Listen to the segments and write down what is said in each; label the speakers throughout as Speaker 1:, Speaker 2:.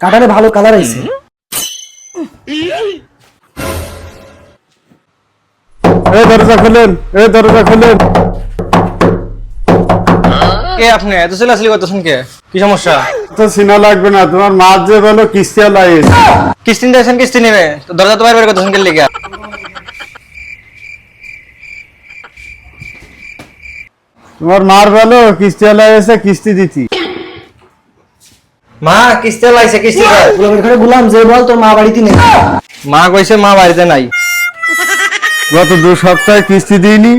Speaker 1: কাটারে ভালো কালার আইছে।
Speaker 2: এই দরজা খুলেন এই দরজা খুলেন।
Speaker 3: কে আপনি? এত চিল্লাচিল্লি করতেছেন কে? কি সমস্যা?
Speaker 2: তো সিনা লাগবে না তোমার মা যে বলো কিস্তি লাগিয়েছে
Speaker 3: কিস্তি দিয়েছেন কিস্তি নেবে। তো দরজা তো বাইরে বের করতেছেন কে লিগা?
Speaker 2: তোমার মার বলো কিস্তি লাগিয়েছে কিস্তি দিতি।
Speaker 3: মা কিস্তি লাইছে কিস্তি।
Speaker 1: গোলামের ঘরে বললাম যে বল তোর মা বাড়িতে নেই।
Speaker 3: মা কইছে মা বাড়িতে নাই।
Speaker 2: গত দু সপ্তাহে কিস্তি দিইনি।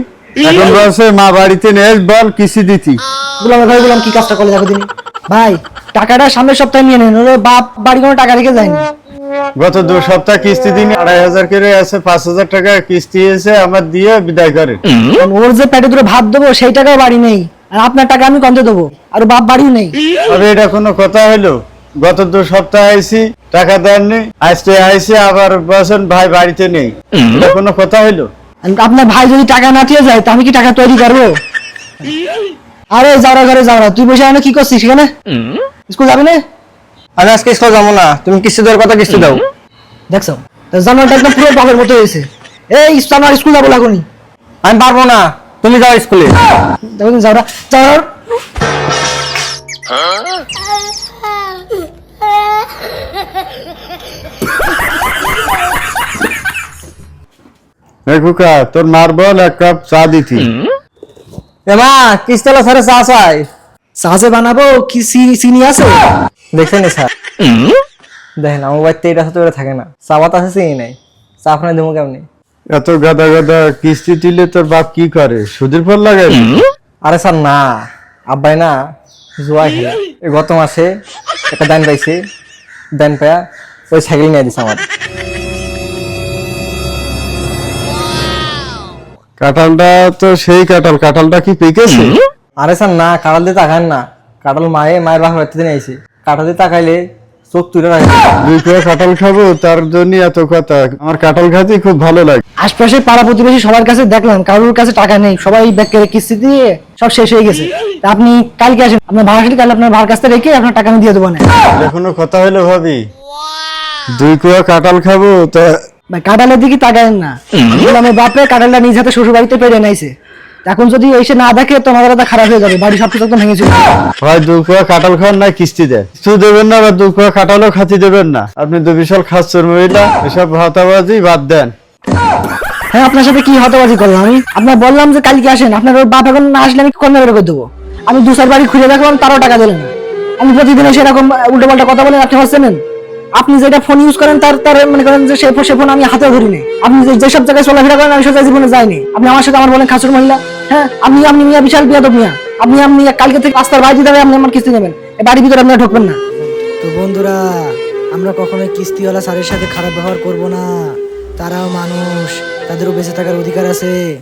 Speaker 2: এখন বলছে মা বাড়িতে নেই বল কিস্তি দিতি।
Speaker 1: গোলামের ঘরে বললাম কি কাজটা করলে দেখো দিন। ভাই টাকাটা সামনের সপ্তাহে নিয়ে নেন ওরে বাপ বাড়ি কোনো টাকা রেখে যায়নি।
Speaker 2: গত দু সপ্তাহ কিস্তি দিইনি আড়াই হাজার করে আছে পাঁচ হাজার টাকা কিস্তি এসে আমার দিয়ে বিদায় করে।
Speaker 1: ওর যে পেটে ধরে ভাত দেবো সেই টাকাও বাড়ি নেই। আর আপনার টাকা আমি কমতে দেবো আর বাপ বাড়িও নেই।
Speaker 2: তবে এটা কোনো কথা হলো গত দু সপ্তাহ আইছি টাকা দেননি আজকে আইসি আবার বলছেন ভাই বাড়িতে নেই। এটা কোনো কথা হলো
Speaker 1: আপনার ভাই যদি টাকা না দিয়ে যায় তা আমি কি টাকা তৈরি করব? আরে যাওয়া ঘরে যাওয়া তুই বসে এখানে কি করছিস সেখানে? স্কুল যাবি না?
Speaker 3: আমি আজকে স্কুল যাব না। তুমি কিস্তি দেওয়ার কথা কিস্তি দাও।
Speaker 1: দেখছ জানোয়ারটা একদম পুরো পাগের মতো হয়েছে। এই আমার স্কুল যাব লাগুনি।
Speaker 3: আমি পারব না। তুমি যাও স্কুলে।
Speaker 1: যাওয়া যাওয়ার
Speaker 2: এই তোর মার বল এক কাপ চা দিতি।
Speaker 3: এ মা কিস্তি লা স্যারে চা চাই।
Speaker 1: সাজে বানাবো কি চিনি আছে?
Speaker 3: দেখছেন স্যার? দেখেন আমার বাড়িতে এটা সাথে থাকে না। চা পাতা আছে চিনি নাই। চা আপনার দেবো কেমনি?
Speaker 2: এত গাদা গাদা কিস্তি দিলে তোর বাপ কি করে? সুদের ফল লাগাই
Speaker 3: আরে স্যার না। আব্বাই না জুয়া খেলে এই গত মাসে একটা দান পাইছে দান পায়া ওই সাইকেল নিয়ে দিছে আমার।
Speaker 2: কাঁঠালটা তো সেই কাঁঠাল। কাঁঠালটা কি পেকেছে?
Speaker 3: আরে স্যার না কাঁঠাল দিয়ে তাকান না। কাঁঠাল মায়ে মায়ের বাপের বাড়িতে নিয়ে আইছে। কাঁঠাল দিয়ে তাকাইলে
Speaker 2: দুই করে কাঁঠাল খাব তার জন্য এত কথা। আমার কাঁঠাল খাতে খুব ভালো লাগে।
Speaker 1: আশপাশে পাড়া প্রতিবেশী সবার কাছে দেখলাম কারোর কাছে টাকা নেই। সবাই ব্যাগ কিস্তি দিয়ে সব শেষ হয়ে গেছে। আপনি কালকে আসেন। আপনার ভাড়া সাথে কাল আপনার ভাড়ার কাছে রেখে আপনার টাকা আমি দিয়ে দেবো না।
Speaker 2: এখনও কথা হলো ভাবি? দুই কুয়া কাঁঠাল খাব তা
Speaker 1: কাঁঠালের দিকে তাকায়েন না। আমার বাপে কাঁঠালটা নিজ হাতে শ্বশুর বাড়িতে পেরে নাইছে এখন যদি এসে না দেখে তো আমাদের কথা খারাপ হয়ে যাবে। বাড়ি সব কিছু একদম ভেঙে চলে।
Speaker 2: হয় দু কুয়া কাঁঠাল খান না কিস্তি দেন কিছু দেবেন না বা দু কুয়া কাঁঠালও খাতি দেবেন না। আপনি তো বিশাল খাচ্ছেন মহিলা এসব ভাতাবাজি বাদ দেন।
Speaker 1: হ্যাঁ আপনার সাথে কি হতবাজি করলাম আমি? আপনার বললাম যে কালকে আসেন আপনার ওর বাপ এখন না আসলে আমি কর্মে বের করে দেবো। আমি দু চার বাড়ি খুঁজে দেখলাম তারও টাকা দিলেন আমি প্রতিদিন এসে এরকম উল্টো পাল্টা কথা বলেন আপনি হচ্ছেন? আপনি যেটা ফোন ইউজ করেন, তার তার মনে করেন যে সে সে ফোন আমি হাতে ধরি নাই আপনি যেসব জায়গায় চলাফেরা করেন, আমি সোজা জীবনে যাইনি। আপনি আমার সাথে আমার বলেন খাসুর মহিলা। হ্যাঁ আপনি আপনি মিয়া, বিশাল বিয়াদব মিয়া। আপনি আপনি কালকে থেকে রাস্তার বাইরে দাঁড়িয়ে আপনি আমার কিস্তি নেবেন। বাড়ির ভিতরে আপনারা ঢুকবেন না।
Speaker 4: তো বন্ধুরা, আমরা কখনোই কিস্তিওয়ালা স্যারের সাথে খারাপ ব্যবহার করব না। তারাও মানুষ, তাদেরও বেঁচে থাকার অধিকার আছে।